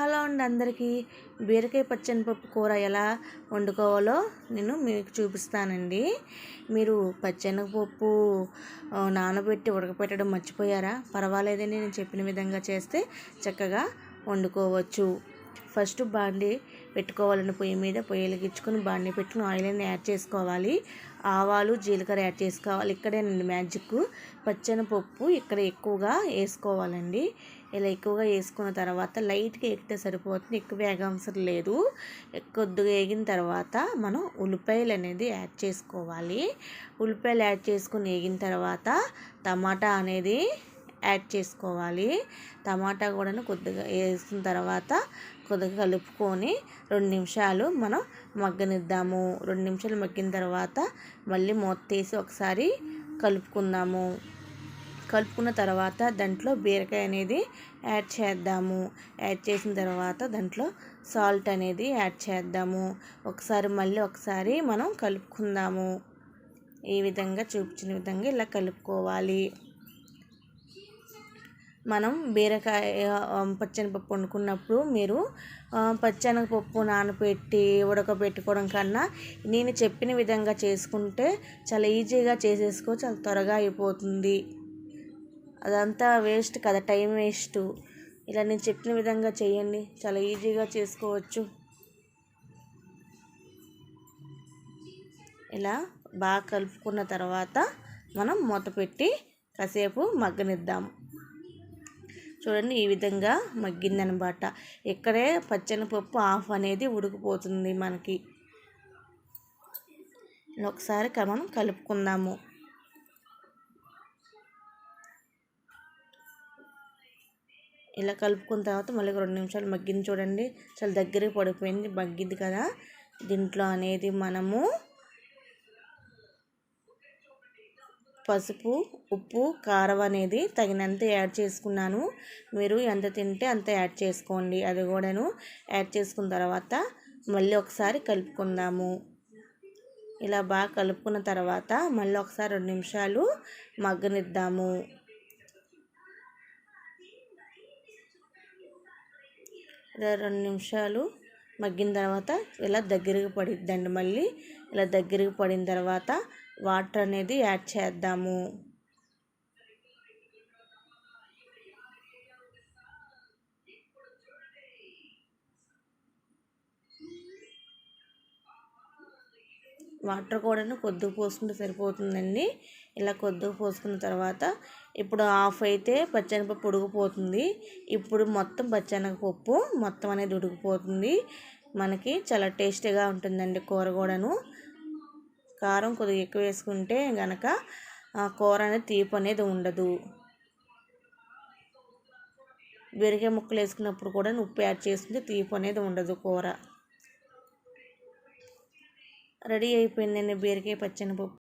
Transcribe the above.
Hello అండి అందరికీ బీరకాయ పచ్చని పప్పు కూర ఎలా వండుకోవాలో నేను మీకు చూపిస్తానండి. మీరు పప్పు నానబెట్టి ఉడకపెట్టడం మర్చిపోయారా? పర్వాలేదని నేను చెప్పిన విధంగా చేస్తే చక్కగా వండుకోవచ్చు. ఫస్ట్ బాండి పెట్టుకోవాలని పొయ్యి మీద పొయ్యి వెలిగించుకొని బాండి పెట్టుకుని ఆయిల్ అన్ని యాడ్ చేసుకోవాలి. ఆవాలు జీలకర్ర యాడ్ చేసుకోవాలి. ఇక్కడేనండి మ్యాజిక్. పచ్చని పప్పు ఇక్కడ ఎక్కువగా వేసుకోవాలండి. ఇలా ఎక్కువగా వేసుకున్న తర్వాత లైట్గా ఎక్కితే సరిపోతుంది. ఎక్కువ వేగవసరం లేదు. కొద్దిగా వేగిన తర్వాత మనం ఉల్లిపాయలు అనేది యాడ్ చేసుకోవాలి. ఉల్లిపాయలు యాడ్ చేసుకుని వేగిన తర్వాత టమాటా అనేది యాడ్ చేసుకోవాలి. టమాటా కూడాను కొద్దిగా వేసిన తర్వాత కొద్దిగా కలుపుకొని రెండు నిమిషాలు మనం మగ్గనిద్దాము. రెండు నిమిషాలు మగ్గిన తర్వాత మళ్ళీ మూత తీసి ఒకసారి కలుపుకుందాము. కలుపుకున్న తర్వాత దాంట్లో బీరకాయ అనేది యాడ్ చేద్దాము. యాడ్ చేసిన తర్వాత దాంట్లో సాల్ట్ అనేది యాడ్ చేద్దాము. ఒకసారి మళ్ళీ ఒకసారి మనం కలుపుకుందాము. ఈ విధంగా చూపించిన విధంగా ఇలా కలుపుకోవాలి. మనం బీరకాయ పచ్చనిపప్పు వండుకున్నప్పుడు మీరు పచ్చనగపప్పు నానబెట్టి ఉడకబెట్టుకోవడం కన్నా నేను చెప్పిన విధంగా చేసుకుంటే చాలా ఈజీగా చేసేసుకో చాలా త్వరగా అయిపోతుంది. అదంతా వేస్ట్ కదా టైం వేస్ట్. ఇలా నేను చెప్పిన విధంగా చేయండి చాలా ఈజీగా చేసుకోవచ్చు. ఇలా బాగా కలుపుకున్న తర్వాత మనం మూత పెట్టి కాసేపు మగ్గనిద్దాము చూడండి ఈ విధంగా మగ్గిందనమాట. ఇక్కడే పచ్చని పప్పు ఆఫ్ అనేది ఉడికిపోతుంది మనకి. ఒకసారి మనం కలుపుకుందాము. ఇలా కలుపుకున్న తర్వాత మళ్ళీ రెండు నిమిషాలు మగ్గింది చూడండి. చాలా దగ్గరికి పడిపోయింది మగ్గింది కదా. దీంట్లో అనేది మనము పసుపు ఉప్పు కారం అనేది తగినంత యాడ్ చేసుకున్నాను. మీరు ఎంత తింటే అంత యాడ్ చేసుకోండి. అది కూడాను యాడ్ చేసుకున్న తర్వాత మళ్ళీ ఒకసారి కలుపుకుందాము. ఇలా బాగా కలుపుకున్న తర్వాత మళ్ళీ ఒకసారి రెండు నిమిషాలు మగ్గనిద్దాము. ఇలా రెండు నిమిషాలు మగ్గిన తర్వాత ఇలా దగ్గరకు పడిద్దండి మళ్ళీ. ఇలా దగ్గరకు పడిన తర్వాత వాటర్ అనేది యాడ్ చేద్దాము. వాటర్ కూడా కొద్దిగా పోసుకుంటే సరిపోతుందండి. ఇలా కొద్దిగా పోసుకున్న తర్వాత ఇప్పుడు ఆఫ్ అయితే పచ్చెనగపప్పు ఉడికిపోతుంది. ఇప్పుడు మొత్తం పచ్చెనగపప్పు మొత్తం అనేది ఉడికిపోతుంది. మనకి చాలా టేస్టీగా ఉంటుందండి కూర కూడాను. కారం కొద్దిగా ఎక్కువ వేసుకుంటే గనక కూర అనేది తీపి అనేది ఉండదు. బీరకాయ ముక్కలు వేసుకున్నప్పుడు కూడా ఉప్పు యాడ్ చేసుకుంటే తీపి అనేది ఉండదు కూర. రెడీ అయిపోయిందండి బీరకాయ పచ్చని పప్పు.